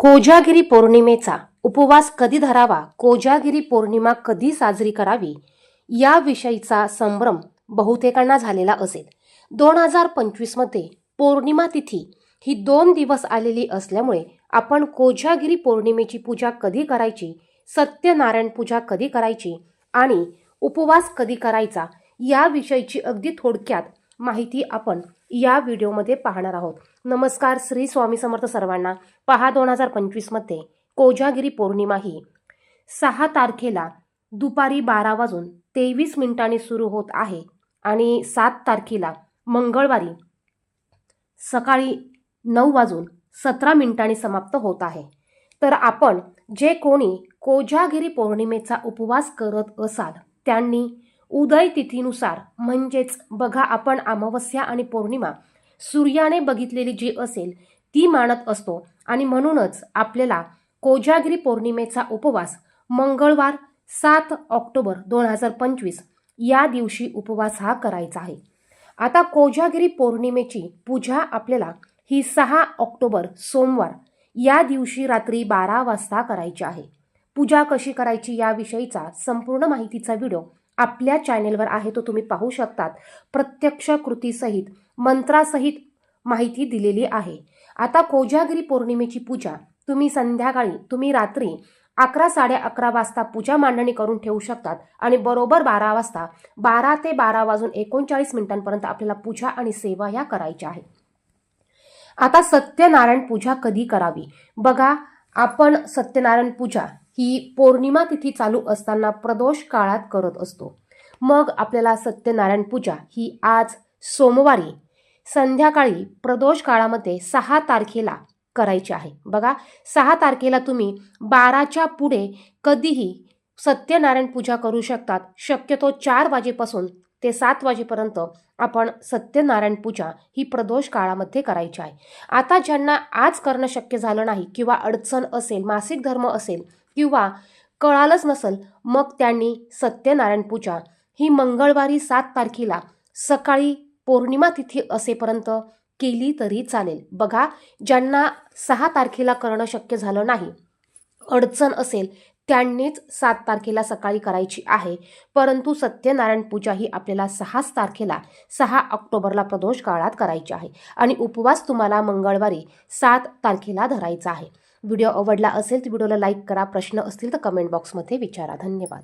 कोजागिरी पौर्णिमेचा उपवास कधी धरावा? कोजागिरी पौर्णिमा कधी साजरी करावी? याविषयीचा संभ्रम बहुतेकांना झालेला असेल. दोन हजार पंचवीसमध्ये पौर्णिमा तिथी ही दोन दिवस आलेली असल्यामुळे आपण कोजागिरी पौर्णिमेची पूजा कधी करायची? सत्यनारायण पूजा कधी करायची? आणि उपवास कधी करायचा? याविषयीची अगदी थोडक्यात माहिती आपण या व्हिडिओमध्ये पाहणार आहोत. नमस्कार श्री स्वामी समर्थ सर्वांना. पहा दोन हजार पंचवीसमध्ये कोजागिरी पौर्णिमा ही सहा तारखेला दुपारी बारा वाजून तेवीस मिनिटांनी सुरू होत आहे आणि सात तारखेला मंगळवारी सकाळी नऊ वाजून सतरा मिनिटांनी समाप्त होत आहे. तर आपण जे कोणी कोजागिरी पौर्णिमेचा उपवास करत असाल त्यांनी उदय तिथीनुसार म्हणजेच बघा आपण अमावस्या आणि पौर्णिमा सूर्याने बघितलेली जी असेल ती मानत असतो. आणि म्हणूनच आपल्याला कोजागिरी पौर्णिमेचा उपवास मंगळवार सात ऑक्टोबर दोन हजार पंचवीस या दिवशी उपवास हा करायचा आहे. आता कोजागिरी पौर्णिमेची पूजा आपल्याला ही सहा ऑक्टोबर सोमवार या दिवशी रात्री बारा वाजता करायची आहे. पूजा कशी करायची याविषयीचा संपूर्ण माहितीचा व्हिडिओ आपल्या चॅनेलवर आहे तो तुम्ही पाहू शकतात. प्रत्यक्ष कृतीसहित मंत्रासहित माहिती दिलेली आहे. आता कोजागिरी पौर्णिमेची पूजा. तुम्ही संध्याकाळी तुम्ही रात्री अकरा साडे अकरा वाजता पूजा मांडणी करून ठेवू शकतात आणि बरोबर बारा वाजता बारा ते बारा वाजून एकोणचाळीस मिनिटांपर्यंत आपल्याला पूजा आणि सेवा ह्या करायच्या आहे आता सत्यनारायण पूजा कधी करावी? बघा आपण सत्यनारायण पूजा ही पौर्णिमा तिथी चालू असताना प्रदोष काळात करत असतो. मग आपल्याला सत्यनारायण पूजा ही आज सोमवारी संध्याकाळी प्रदोष काळामध्ये सहा तारखेला करायची आहे. बघा सहा तारखेला तुम्ही बाराच्या पुढे कधीही सत्यनारायण पूजा करू शकतात. शक्यतो चार वाजेपासून ते सात वाजेपर्यंत आपण सत्यनारायण पूजा ही प्रदोष काळामध्ये करायची आहे. आता ज्यांना आज करणं शक्य झालं नाही किंवा अडचण असेल मासिक धर्म असेल किंवा कळालंच नसेल मग त्यांनी सत्यनारायण पूजा ही मंगळवारी सात तारखेला सकाळी पौर्णिमा तिथी असेपर्यंत केली तरी चालेल. बघा ज्यांना सहा तारखेला करणं शक्य झालं नाही अडचण असेल त्यांनीच सात तारखेला सकाळी करायची आहे. परंतु सत्यनारायण पूजा ही आपल्याला सहाच तारखेला सहा ऑक्टोबरला प्रदोष काळात करायची आहे. आणि उपवास तुम्हाला मंगळवारी सात तारखेला धरायचा आहे. व्हिडिओ आवडला असेल तर व्हिडिओला लाईक करा. प्रश्न असतील तर कमेंट बॉक्समध्ये विचारा. धन्यवाद.